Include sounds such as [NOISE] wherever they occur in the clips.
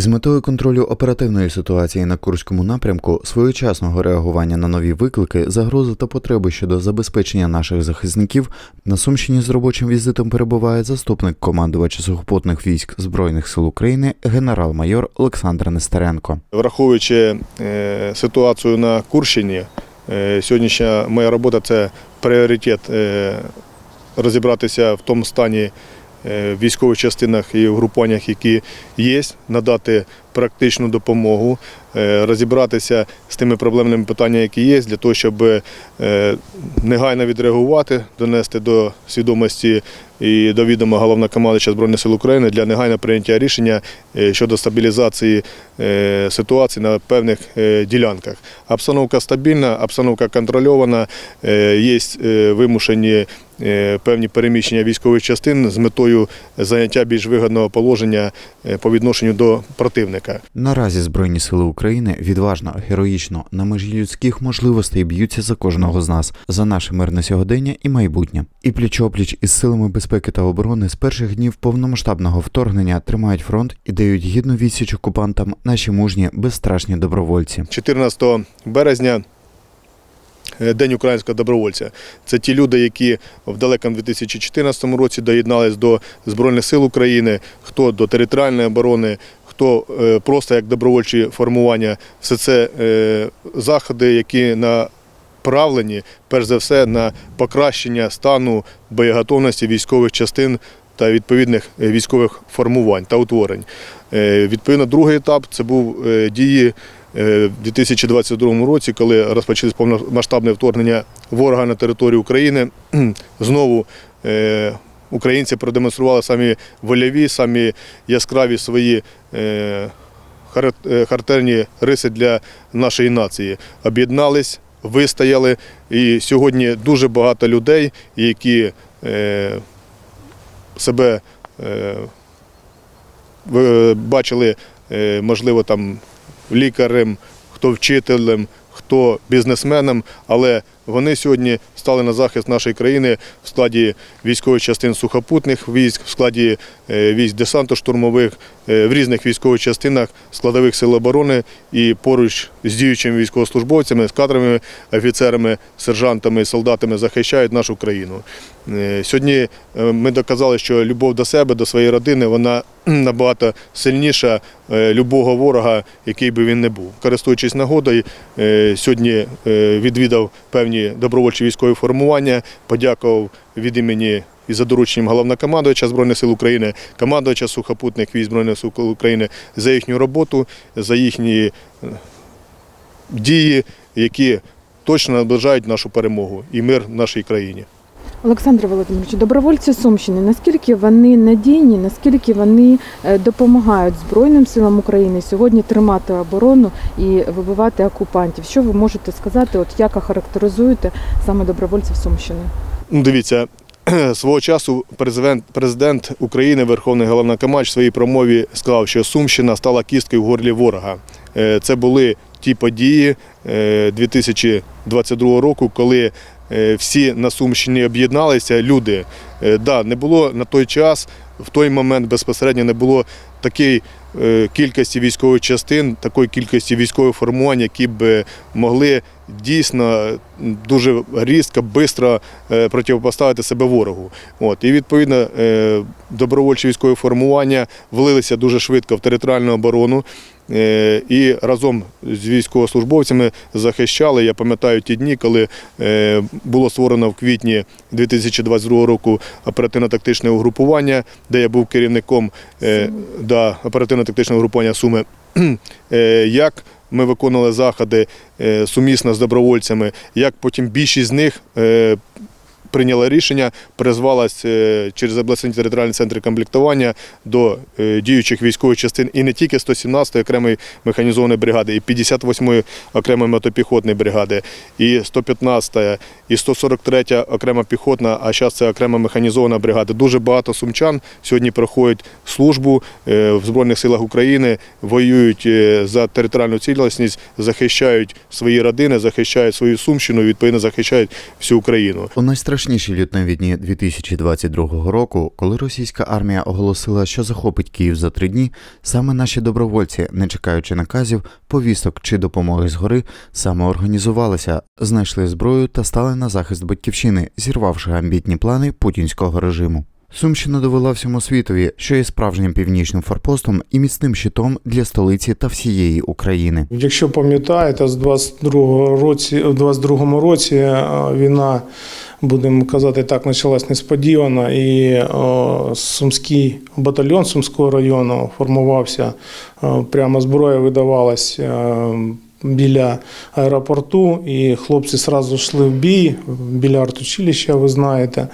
Із метою контролю оперативної ситуації на Курському напрямку, своєчасного реагування на нові виклики, загрози та потреби щодо забезпечення наших захисників на Сумщині з робочим візитом перебуває заступник командувача сухопутних військ Збройних сил України генерал-майор Олександр Нестеренко. Враховуючи е, ситуацію на Курщині, е, сьогоднішня моя робота це пріоритет е, розібратися в тому стані військових частинах і в групуваннях, які є, надати практичну допомогу, е, розібратися з тими проблемними питаннями, які є, для того, щоб е, негайно відреагувати, донести до свідомості і до відома головнокомандуюча Збройних сил України для негайного прийняття рішення е, щодо стабілізації е, ситуації на певних е, ділянках. Обстановка стабільна, обстановка контрольована, е, є е, вимушені е, певні переміщення військових частин з метою заняття більш вигідного положення е, по відношенню до противника. Наразі Збройні сили України відважно, героїчно, на межі людських можливостей б'ються за кожного з нас, за наше мирне сьогодення і майбутнє. І пліч-опліч із силами безпеки та оборони з перших днів повномасштабного вторгнення тримають фронт і дають гідну відсіч окупантам наші мужні, безстрашні добровольці. 14 березня. Е, День українського добровольця. Це ті люди, які в далекому 2014 році доєднались до Збройних сил України, хто до територіальної оборони, хто е, просто як добровольчі формування. Все це е, заходи, які направлені перш за все на покращення стану боєготовності військових частин та відповідних військових формувань та утворень. Відповідно, другий етап це був дії в 2022 році, коли розпочалось повномасштабне вторгнення ворога на територію України. [CLEARS THROAT] Знову е, українці продемонстрували самі вольові, самі яскраві свої е, хар- е, характерні риси для нашої нації. Об'єднались, вистояли. І сьогодні дуже багато людей, які е, себе е, бачили, е, можливо, там лікарем, хто вчителем, хто бізнесменом, але вони сьогодні стали на захист нашої країни в складі військових частин сухопутних військ, в складі е, військ десанту штурмових, е, в різних військових частинах складових сил оборони і поруч з діючими військовослужбовцями, з кадровими офіцерами, сержантами, солдатами захищають нашу країну. Е, Сьогодні ми доказали, що любов до себе, до своєї родини, вона [CLEARS THROAT] набагато сильніша любого ворога, який би він не був. Користуючись нагодою, сьогодні відвідав певні добровольчі військові формування, подякував від імені і за дорученням головнокомандувача Збройних сил України, командувача сухопутних військ Збройних сил України за їхню роботу, за їхні е, дії, які точно наближають нашу перемогу і мир в нашій країні. Олександр Володимирович, добровольці Сумщини, наскільки вони надійні, наскільки вони е, допомагають Збройним силам України сьогодні тримати оборону і вибивати окупантів? Що ви можете сказати, от як охарактеризуєте саме добровольців Сумщини? Ну, Дивіться, [CLEARS THROAT] свого часу президент, президент України, Верховний головнокомандувач в своїй промові сказав, що Сумщина стала кісткою в горлі ворога. Е, Це були ті події е, 2022 року, коли е, всі на Сумщині об'єдналися. Люди, Е, да, не було на той час, в той момент безпосередньо не було такої е, кількості військових частин, такої кількості військових формувань, які б е, могли дійсно дуже різко, швидко протистояти себе ворогу. От. І відповідно е, добровольчі військові формування влилися дуже швидко в територіальну оборону. е, І разом з військовослужбовцями захищали. Я пам'ятаю ті дні, коли е, було створено в квітні 2022 року оперативно-тактичне угрупування, де я був керівником е, да, оперативно-тактичного угрупування Суми. [CLEARS THROAT] Е, Як ми виконували заходи е, сумісно з добровольцями, як потім більшість з них е, прийняла рішення, призвалась е, через обласні територіальні центри комплектування до е, діючих військових частин і не тільки 117-ї окремої механізованої бригади, і 58-ї окремої мотопіхотної бригади, і 115-та, і 143-я окрема піхотна, а зараз це окрема механізована бригада. Дуже багато сумчан сьогодні проходять службу е, в Збройних силах України, воюють за територіальну цілісність, захищають свої родини, захищають свою сумщину, відповідно захищають всю Україну. Найстрашніші лютневі дні 2022 року, коли російська армія оголосила, що захопить Київ за три дні, саме наші добровольці, не чекаючи наказів, повісток чи допомоги згори, самоорганізувалися, знайшли зброю та стали на захист батьківщини, зірвавши амбітні плани путінського режиму. Сумщина довела всьому світові, що є справжнім північним форпостом і міцним щитом для столиці та всієї України. Якщо пам'ятаєте, з 22 році, в 22 році е, війна, будемо казати так, почалась несподівано, і о, Сумський батальйон Сумського району формувався. е, Прямо зброя видавалась е, біля аеропорту, і хлопці одразу йшли в бій біля артучилища, ви знаєте.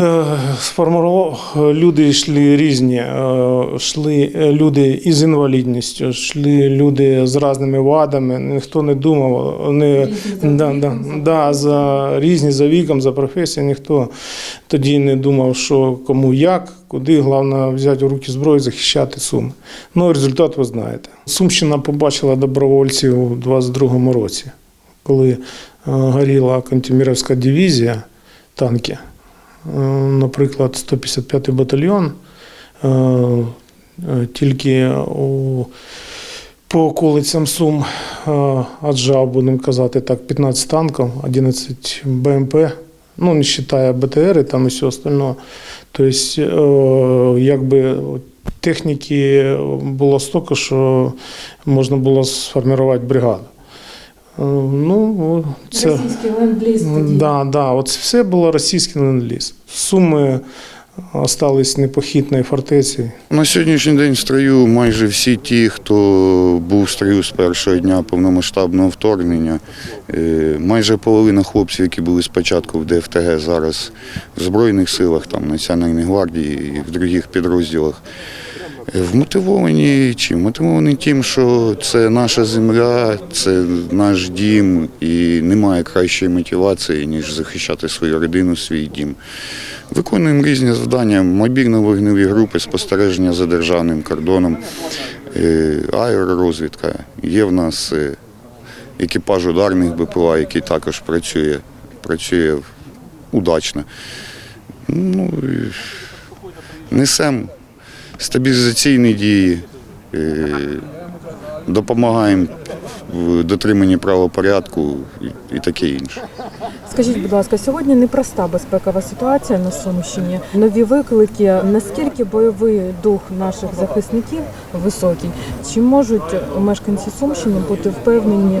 Е, Сформував люди йшли різні. е, Йшли люди із інвалідністю, йшли люди з різними вадами. Ніхто не думав. Вони да, да, да, за різні за віком, за професією. Ніхто тоді не думав, що кому як, куди. Головне взяти в руки зброю, захищати Суми. Ну, результат ви знаєте. Сумщина побачила добровольців у 22-му році, коли е, горіла Кантеміровська дивізія танки. Е, наприклад, 155-й батальйон е, е, тільки у, по околицям Сум аджав, будемо казати так, 15 танків, 11 БМП, ну, не вважає БТР і там і все остальне. Тобто, якби техніки було стільки, що можна було сформувати бригаду. Е, Ну, це... Російський ленд-ліз тоді. Да, да, от все було російський ленд-ліз. Суми остались непохитною фортеці. На сьогоднішній день в строю майже всі ті, хто був в строю з першого дня повномасштабного вторгнення. Е, Майже половина хлопців, які були спочатку в ДФТГ, зараз в Збройних силах, там, Національній гвардії і в других підрозділах. Вмотивовані чим? Мотивовані тим, що це наша земля, це наш дім, і немає кращої мотивації, ніж захищати свою родину, свій дім. Виконуємо різні завдання, мобільно-вогневі групи, спостереження за державним кордоном, е, аеророзвідка. Є в нас е, екіпаж ударних БПЛА, який також працює, працює удачно. Ну, несемо стабілізаційні дії, е, допомагаємо в дотриманні правопорядку і, таке інше. Скажіть, будь ласка, сьогодні непроста безпекова ситуація на Сумщині. Нові виклики. Наскільки бойовий дух наших захисників високий? Чи можуть мешканці Сумщини бути впевнені,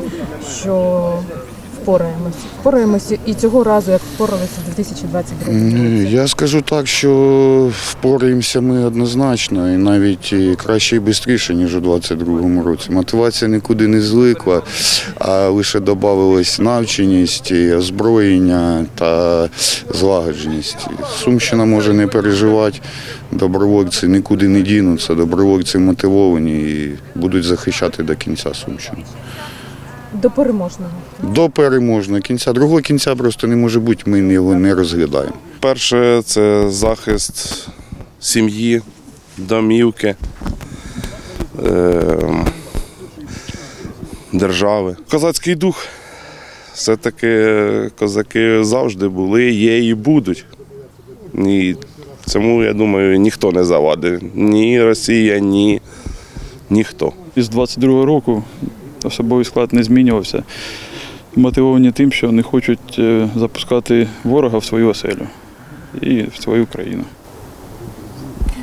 що впораємося? Впораємося і цього разу, як впоралися в 2022 році? Я скажу так, що впораємося ми однозначно, і навіть краще і швидше, ніж у 22-му році. Мотивація нікуди не зникла, а лише додавалась навченість, озброєння та злагодженість. Сумщина може не переживати, добровольці нікуди не дінуться, добровольці мотивовані і будуть захищати до кінця Сумщину. До переможного. До переможного кінця. Другого кінця просто не може бути, ми його не розглядаємо. Перше це захист сім'ї, домівки, е, держави. Козацький дух. Все-таки козаки завжди були, є і будуть. І цьому, я думаю, ніхто не завадить. Ні Росія, ні ніхто. Із 22-го року особовий склад не змінювався. Мотивовані тим, що не хочуть е, запускати ворога в свою оселю і в свою країну.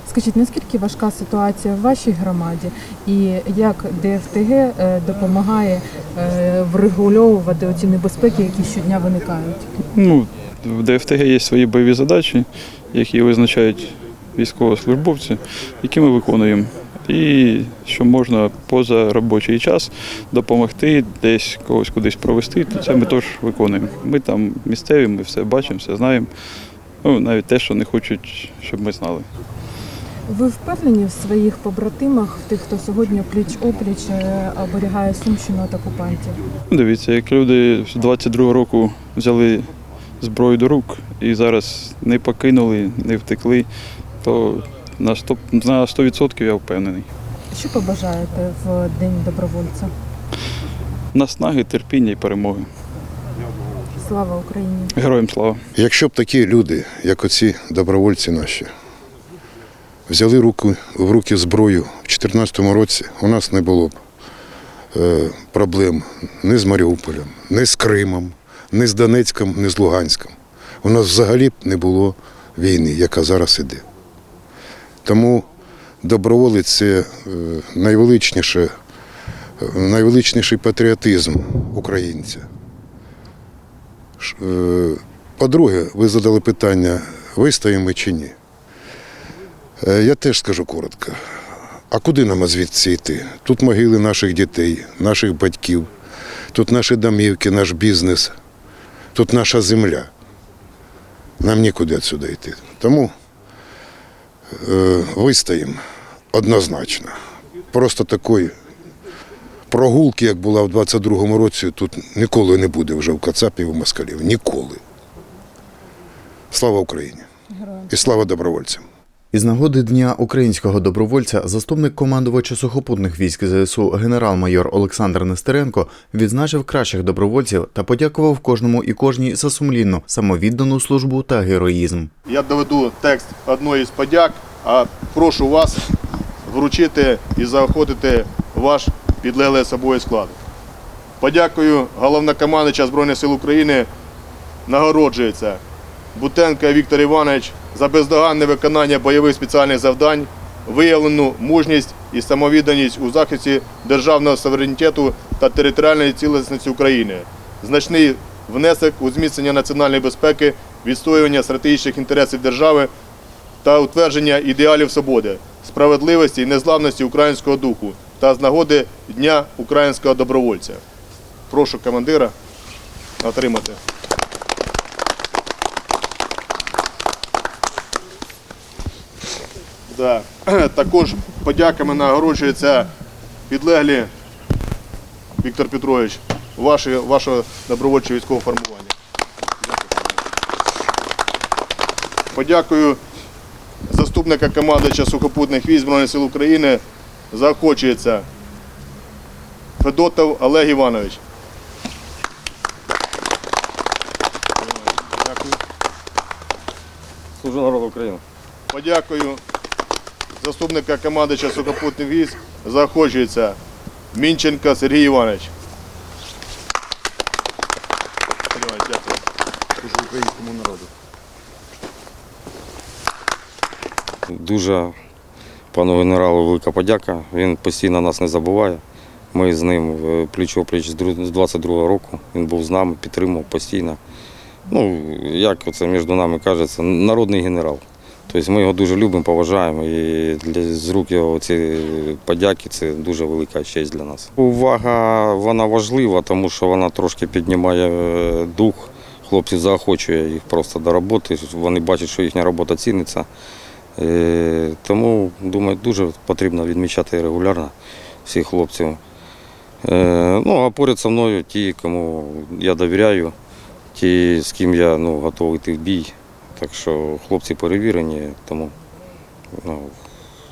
Скажіть, наскільки важка ситуація в вашій громаді, і як ДФТГ е, допомагає е, врегульовувати оці небезпеки, які щодня виникають? Ну, в ДФТГ є свої бойові задачі, які визначають військовослужбовці, які ми виконуємо. І що можна поза робочий час допомогти, десь когось кудись провести, то це ми теж виконуємо. Ми там місцеві, ми все бачимо, все знаємо. Ну, навіть те, що не хочуть, щоб ми знали. Ви впевнені в своїх побратимах, в тих, хто сьогодні пліч опліч е, оберігає Сумщину від окупантів? Дивіться, як люди з 22-го року взяли зброю до рук і зараз не покинули, не втекли, то на 100%, на 100% я впевнений. Що побажаєте в День добровольця? Наснаги, терпіння і перемоги. Слава Україні! Героям слава! Якщо б такі люди, як оці добровольці наші, взяли руку, в руки зброю в 2014 році, у нас не було б е, проблем ні з Маріуполем, ні з Кримом, ні з Донецьком, ні з Луганськом. У нас взагалі б не було війни, яка зараз іде. Тому доброволець це е, найвеличніше, е, найвеличніший патріотизм українця. Е, По-друге, ви задали питання, вистоїмо чи ні. Я теж скажу коротко. А куди нам звідси йти? Тут могили наших дітей, наших батьків, тут наші домівки, наш бізнес, тут наша земля. Нам нікуди відсюди йти. Тому вистоїмо однозначно. Просто такої прогулки, як була в 22-му році, тут ніколи не буде вже в Кацапів і в Москалів. Ніколи. Слава Україні! І слава добровольцям! Із нагоди Дня українського добровольця заступник командувача сухопутних військ ЗСУ генерал-майор Олександр Нестеренко відзначив кращих добровольців та подякував кожному і кожній за сумлінну, самовіддану службу та героїзм. Я доведу текст одної з подяк, а прошу вас вручити і заохотити ваш підлеглий собою склад. Подякую головнокомандуюча Збройних сил України нагороджується Бутенко Віктор Іванович за бездоганне виконання бойових спеціальних завдань, виявлену мужність і самовідданість у захисті державного суверенітету та територіальної цілісності України, значний внесок у зміцнення національної безпеки, відстоювання стратегічних інтересів держави та утвердження ідеалів свободи, справедливості і незламності українського духу та з нагоди Дня українського добровольця. Прошу командира отримати. Да. [CLEARS THROAT] Також подяками нагороджується підлеглі Віктор Петрович, ваше, ваше добровольче військове формування. Подякую заступника командувача сухопутних військ Збройних сил України. Заохочується Федотов Олег Іванович. Дякую. Служу народу України. Подякую заступника командувача сухопутних військ. Заохочується Мінченко Сергій Іванович. Українському народу. Дуже пану генералу велика подяка. Він постійно нас не забуває. Ми з ним е, пліч-опліч з з 22-го року. Він був з нами, підтримував постійно. Ну, як це між нами кажеться, народний генерал. Тобто ми його дуже любимо, поважаємо. І для, з рук його ці подяки це дуже велика честь для нас. Увага вона важлива, тому що вона трошки піднімає е, дух. Хлопців заохочує їх просто до роботи. Вони бачать, що їхня робота ціниться. Е, Тому, думаю, дуже потрібно відмічати регулярно всіх хлопців. Е, Ну, а поряд зі мною ті, кому я довіряю, ті, з ким я ну, готовий йти в бій. Так що хлопці перевірені, тому ну,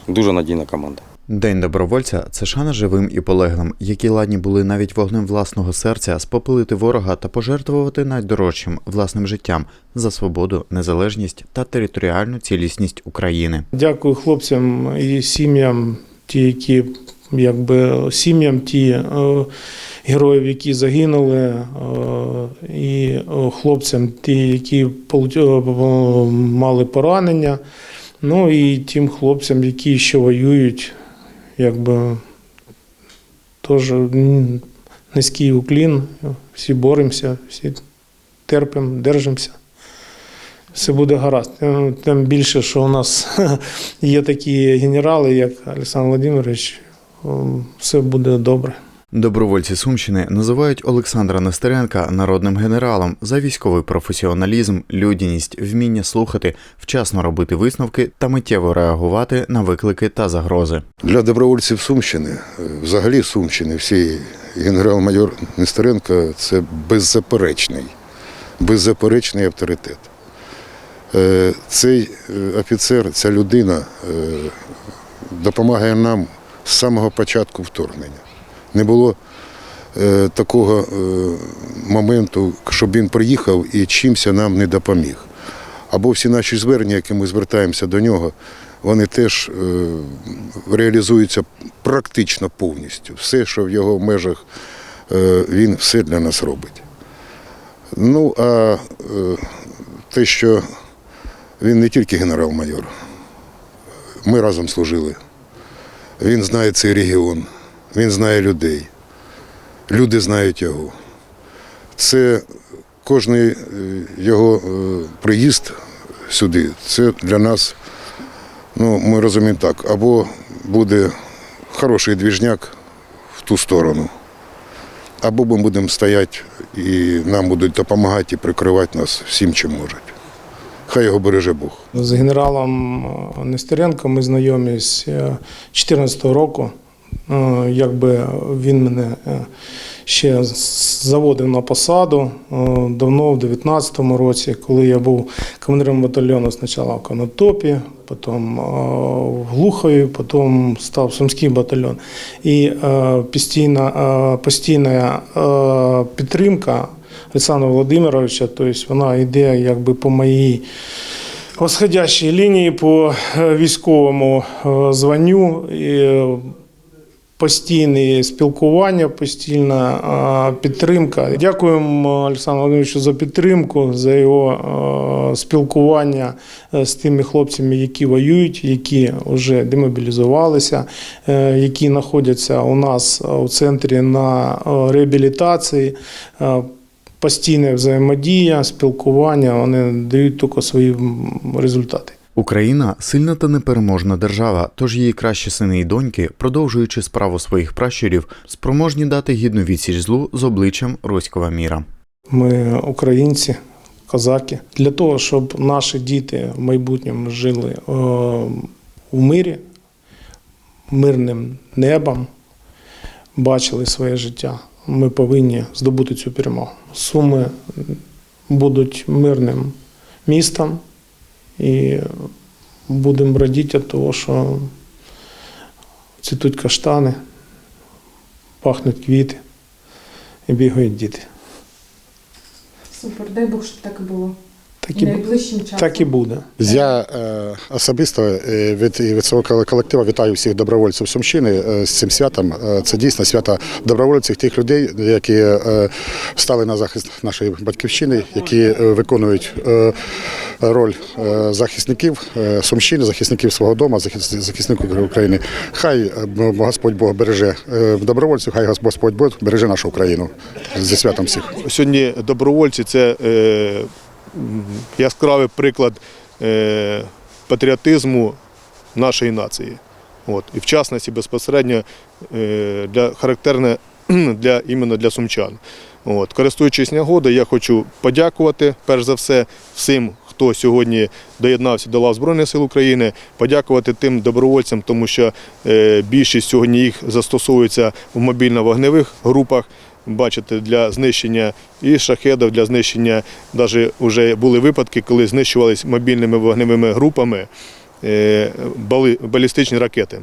дуже надійна команда. День добровольця це шана живим і полеглим, які ладні були навіть вогнем власного серця спопилити ворога та пожертвувати найдорожчим власним життям за свободу, незалежність та територіальну цілісність України. Дякую хлопцям і сім'ям, ті, які якби сім'ям ті е, героїв, які загинули, е, і е, хлопцям, ті, які е, мали поранення. Ну і тим хлопцям, які ще воюють, якби теж низький уклін, всі боремося, всі терпимо, держимося. Все буде гаразд. Тим більше, що у нас [LAUGHS] є такі генерали, як Олександр Володимирович, е, все буде добре. Добровольці Сумщини називають Олександра Нестеренка народним генералом за військовий професіоналізм, людяність, вміння слухати, вчасно робити висновки та миттєво реагувати на виклики та загрози. Для добровольців Сумщини, взагалі Сумщини, всі генерал-майор Нестеренко це беззаперечний, беззаперечний авторитет. Е, Цей е, офіцер, ця людина е, допомагає нам з самого початку вторгнення. Не було е, такого е, моменту, щоб він приїхав і чимся нам не допоміг. Або всі наші звернення, які ми звертаємося до нього, вони теж е, реалізуються практично повністю. Все, що в його межах, е, він все для нас робить. Ну, а е, те, що він не тільки генерал-майор, ми разом служили. Він знає цей регіон, він знає людей. Люди знають його. Це е, його е, приїзд сюди, це для нас, ну, ми розуміємо так, або буде хороший двіжняк в ту сторону, або ми будемо стояти і нам будуть допомагати і прикривати нас всім, чим можуть. Хай його береже Бог. З генералом е, Нестеренко ми знайомі з 2014 року. Е, Якби він мене е, ще заводив на посаду е, давно, в 2019 році, коли я був командиром батальйону спочатку в Конотопі, потім в Глухові, потім став Сумський батальйон. І постійна, постійна підтримка Олександра Володимировича, тобто вона йде якби по моїй восходящій лінії по військовому званню. І Постійне спілкування, постійна е, підтримка. Дякуємо Олександру Володимировичу за підтримку, за його е, спілкування е, з тими хлопцями, які воюють, які вже демобілізувалися, е, які знаходяться у нас у центрі на е, реабілітації. Е, Постійна взаємодія, спілкування, вони дають тільки свої результати. Україна сильна та непереможна держава, тож її кращі сини і доньки, продовжуючи справу своїх пращурів, спроможні дати гідну відсіч злу з обличчям руського міра. Ми українці, козаки, для того, щоб наші діти в майбутньому жили е, у мирі, мирним небом, бачили своє життя. Ми повинні здобути цю перемогу. Суми будуть мирним містом і будемо радіти від того, що цвітуть каштани, пахнуть квіти і бігають діти. Супер, дай Бог, щоб так і було. Так і, Найближчим часом. так і буде. Я е, особисто е, від, від свого колективу вітаю всіх добровольців Сумщини е, з цим святом. Е, Це дійсно свято добровольців, тих людей, які е, стали на захист нашої батьківщини, які виконують е, роль е, захисників е, Сумщини, захисників свого дому, захисників України. Хай е, Господь Бог береже е, добровольців, хай Господь Бог береже нашу Україну зі святом всіх. Сьогодні добровольці це е, яскравий приклад е, патріотизму нашої нації. От. І в частності безпосередньо е, для, характерне [CLEARS THROAT] для, іменно для сумчан. От. Користуючись нагодою, я хочу подякувати перш за все всім, хто сьогодні доєднався до лав Збройних сил України, подякувати тим добровольцям, тому що е, більшість сьогодні їх застосовується в мобільно-вогневих групах. Бачите, для знищення і шахедів, для знищення, навіть вже були випадки, коли знищувались мобільними вогневими групами е, балістичні ракети.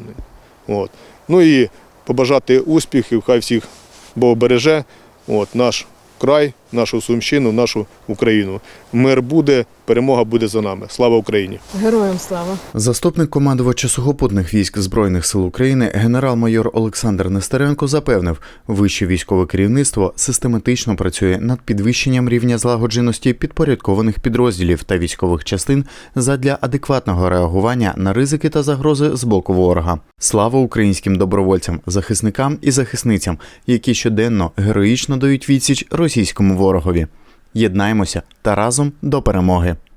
От. Ну і побажати успіхів, хай всіх Бог береже. От, наш край, нашу Сумщину, нашу Україну. Мир буде, перемога буде за нами. Слава Україні! Героям слава. Заступник командувача сухопутних військ Збройних сил України генерал-майор Олександр Нестеренко запевнив, вище військове керівництво систематично працює над підвищенням рівня злагодженості підпорядкованих підрозділів та військових частин задля адекватного реагування на ризики та загрози з боку ворога. Слава українським добровольцям, захисникам і захисницям, які щоденно героїчно дають відсіч російському ворогові. Єднаємося та разом до перемоги.